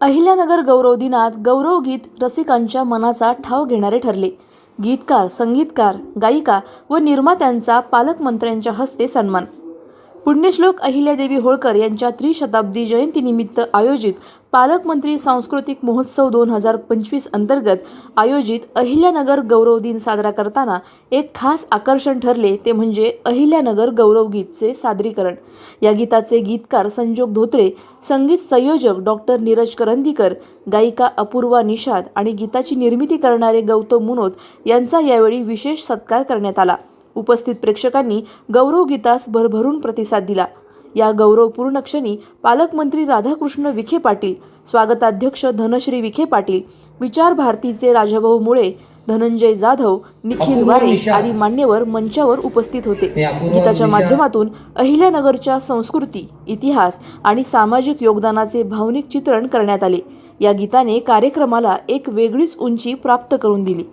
अहिल्यानगर गौरव दिनात गौरवगीत रसिकांच्या मनाचा ठाव घेणारे ठरले. गीतकार संगीतकार गायिका व निर्मात्यांचा पालकमंत्र्यांच्या हस्ते सन्मान पुण्यश्लोक अहिल्यादेवी होळकर यांच्या त्रिशताब्दी जयंतीनिमित्त आयोजित पालकमंत्री सांस्कृतिक महोत्सव दोन हजार पंचवीस अंतर्गत आयोजित अहिल्यानगर गौरव दिन साजरा करताना एक खास आकर्षण ठरले ते म्हणजे अहिल्यानगर गौरव गीतचे सादरीकरण. या गीताचे गीतकार संजोग धोत्रे संगीत संयोजक डॉक्टर नीरज करंदीकर गायिका अपूर्वा निषाद आणि गीताची निर्मिती करणारे गौतम मुनोत यांचा यावेळी विशेष सत्कार करण्यात आला. उपस्थित प्रेक्षकांनी गौरव गीतास भरभरून प्रतिसाद दिला या गौरवपूर्ण क्षणी पालकमंत्री राधाकृष्ण विखे पाटील स्वागताध्यक्ष धनश्री विखे पाटील विचार भारतीचे राजाभाऊ मुळे धनंजय जाधव निखिल वारे. आदी मान्यवर मंचावर उपस्थित होते गीताच्या. माध्यमातून अहिल्यानगरच्या संस्कृती इतिहास आणि सामाजिक योगदानाचे भावनिक चित्रण करण्यात आले या गीताने कार्यक्रमाला एक वेगळीच उंची प्राप्त करून दिली